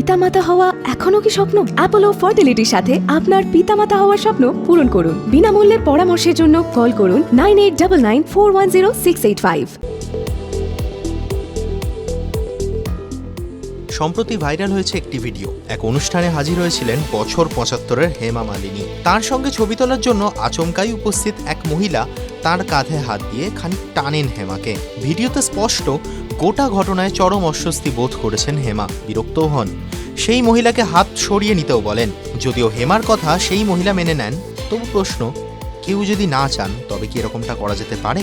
পিতামাতা হওয়া এখনও কি স্বপ্ন? অ্যাপোলো ফার্টিলিটির সাথে আপনার পিতামাতা হওয়ার স্বপ্ন পূরণ করুন। বিনামূল্যে পরামর্শের জন্য কল করুন nine eight double nine four one zero six eight five. সম্প্রতি ভাইরাল হয়েছে একটি ভিডিও। এক অনুষ্ঠানে হাজির হয়েছিলেন বছর পঁচাত্তরের হেমা মালিনী। তার সঙ্গে ছবি তোলার জন্য আচমকাই উপস্থিত এক মহিলা। তার কাঁধে হাত দিয়ে খানিক টানেন হেমাকে। ভিডিওতে স্পষ্ট, গোটা ঘটনায় চরম অস্বস্তি বোধ করেছেন হেমা। বিরক্তও হন। সেই মহিলাকে হাত সরিয়ে নিতেও বলেন, যদিও হেমার কথা সেই মহিলা মেনে নেন, তবু প্রশ্ন, কেউ যদি না চান, তবে কি এরকমটা করা যেতে পারে?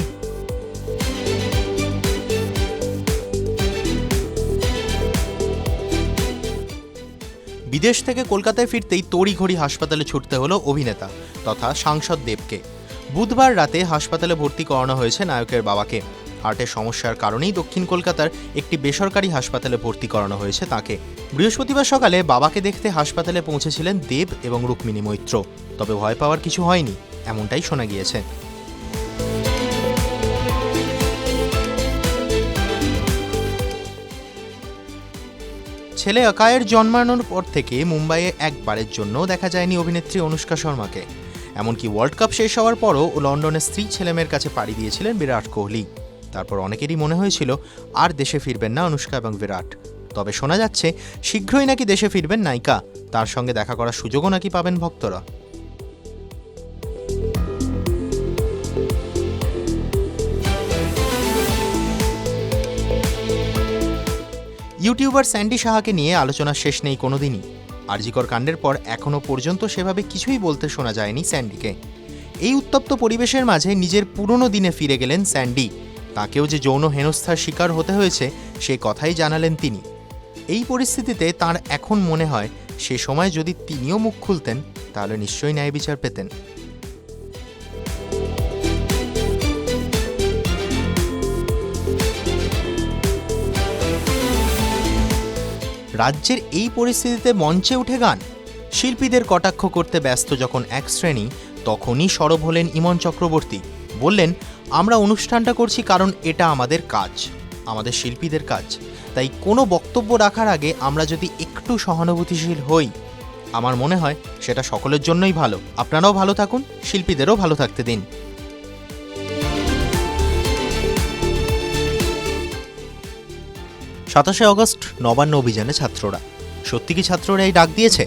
বিদেশ থেকে কলকাতায় ফিরতেই তড়িঘড়ি হাসপাতালে ছুটতে হলো অভিনেতা তথা সাংসদ দেবকে। বুধবার রাতে হাসপাতালে ভর্তি করানো হয়েছে নায়কের বাবাকে। হার্টের সমস্যার কারণেই দক্ষিণ কলকাতার একটি বেসরকারি হাসপাতালে ভর্তি করানো হয়েছে তাকে। বৃহস্পতিবার সকালে বাবাকে দেখতে হাসপাতালে পৌঁছেছিলেন দেব এবং রুক্মিণী মৈত্র। তবে ভয় পাওয়ার কিছু হয়নি, এমনটাই শোনা গিয়েছে। ছেলে অকায়ের জন্মানোর পর থেকে মুম্বাইয়ে একবারের জন্য দেখা যায়নি অভিনেত্রী অনুষ্কা শর্মাকে। এমনকি ওয়ার্ল্ড কাপ শেষ হওয়ার পরও লন্ডনের স্ত্রী ছেলেমেয়ের কাছে পাড়ি দিয়েছিলেন বিরাট কোহলি। তারপর অনেকেরই মনে হয়েছিল, আর দেশে ফিরবেন না অনুষ্কা এবং বিরাট। তবে শোনা যাচ্ছে, শীঘ্রই নাকি দেশে ফিরবেন নায়িকা। তার সঙ্গে দেখা করার সুযোগও নাকি পাবেন ভক্তরা। ইউটিউবার স্যান্ডি সাহাকে নিয়ে আলোচনা শেষ নেই কোনোদিনই। আরজিকর কাণ্ডের পর এখনও পর্যন্ত সেভাবে কিছুই বলতে শোনা যায়নি স্যান্ডিকে। এই উত্তপ্ত পরিবেশের মাঝে নিজের পুরনো দিনে ফিরে গেলেন স্যান্ডি। তাকেও যে যৌন হেনস্থার শিকার হতে হয়েছে, সে কথাই জানালেন তিনি। এই পরিস্থিতিতে তার এখন মনে হয়, সে সময় যদি তিনিও মুখ খুলতেন, তাহলে নিশ্চয়ই ন্যায় বিচার পেতেন। রাজ্যের এই পরিস্থিতিতে মঞ্চে উঠে গান। শিল্পীদের কটাক্ষ করতে ব্যস্ত যখন এক শ্রেণি, তখনই সরব হলেন ইমন চক্রবর্তী। বললেন, আমরা অনুষ্ঠানটা করছি কারণ এটা আমাদের কাজ, আমাদের শিল্পীদের কাজ। তাই কোনো বক্তব্য রাখার আগে আমরা যদি একটু সহানুভূতিশীল হই, আমার মনে হয় সেটা সকলের জন্যই ভালো। আপনারাও ভালো থাকুন, শিল্পীদেরও ভালো থাকতে দিন। সাতাশে অগস্ট নবান্ন অভিযানে ছাত্ররা। সত্যি কি ছাত্ররা এই ডাক দিয়েছে?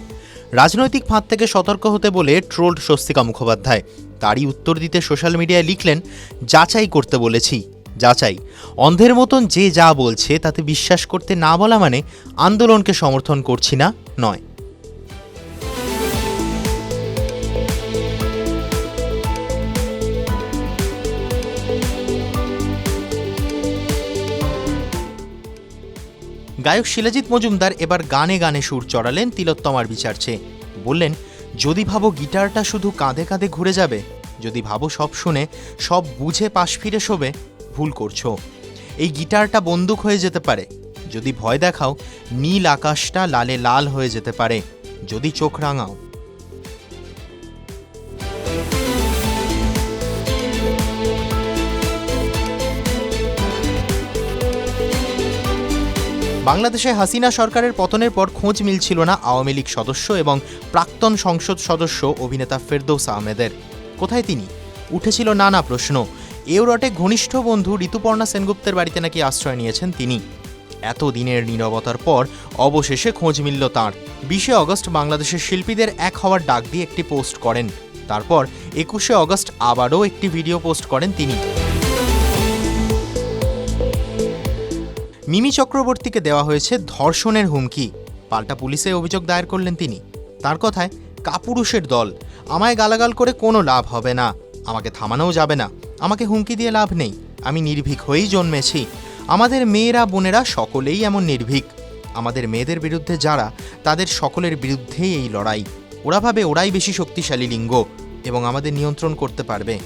রাজনৈতিক ফাঁদ থেকে সতর্ক হতে বলে ট্রোলড স্বস্তিকা মুখোপাধ্যায়। তারই উত্তর দিতে সোশ্যাল মিডিয়ায় লিখলেন, যাচাই করতে বলেছি, যাচাই। অন্ধের মতন যে যা বলছে তাতে বিশ্বাস করতে না বলা মানে আন্দোলনকে সমর্থন করছি না, নয়। গায়ক শিলাজিৎ মজুমদার এবার গানে গানে সুর চড়ালেন তিলোত্তমার বিচার চেয়ে বললেন, যদি ভাবো গিটারটা শুধু কাঁধে কাঁধে ঘুরে যাবে, যদি ভাবো সব শুনে সব বুঝে পাশ ফিরে শোবে, ভুল করছ। এই গিটারটা বন্দুক হয়ে যেতে পারে। যদি ভয় দেখাও, নীল আকাশটা লালে লাল হয়ে যেতে পারে। যদি চোখ রাঙাও বাংলাদেশে হাসিনা সরকারের পতনের পর খোঁজ মিলছিল না আওয়ামী লীগ সদস্য এবং প্রাক্তন সংসদ সদস্য অভিনেতা ফেরদৌস আহমেদের। কোথায় তিনি? উঠেছিল নানা প্রশ্ন। এওরটে ঘনিষ্ঠ বন্ধু ঋতুপর্ণা সেনগুপ্তের বাড়িতে নাকি আশ্রয় নিয়েছেন তিনি। এত দিনের নীরবতার পর অবশেষে খোঁজ মিলল তাঁর। বিশে অগস্ট বাংলাদেশের শিল্পীদের এক হওয়ার ডাক দিয়ে একটি পোস্ট করেন। তারপর একুশে অগস্ট আবারও একটি ভিডিও পোস্ট করেন তিনি। মিমি চক্রবর্তীকে দেওয়া হয়েছে ধর্ষণের হুমকি। পাল্টা পুলিশে অভিযোগ দায়ের করলেন তিনি। তার কথায়, কাপুরুষের দল, আমায় গালাগাল করে কোনো লাভ হবে না। আমাকে থামানোও যাবে না। আমাকে হুমকি দিয়ে লাভ নেই। আমি নির্ভীক হয়েই জন্মেছি। আমাদের মেয়েরা, বোনেরা সকলেই এমন নির্ভীক। আমাদের মেয়েদের বিরুদ্ধে যারা, তাদের সকলের বিরুদ্ধেই এই লড়াই। ওরা ভাবে ওরাই বেশি শক্তিশালী লিঙ্গ এবং আমাদের নিয়ন্ত্রণ করতে পারবে।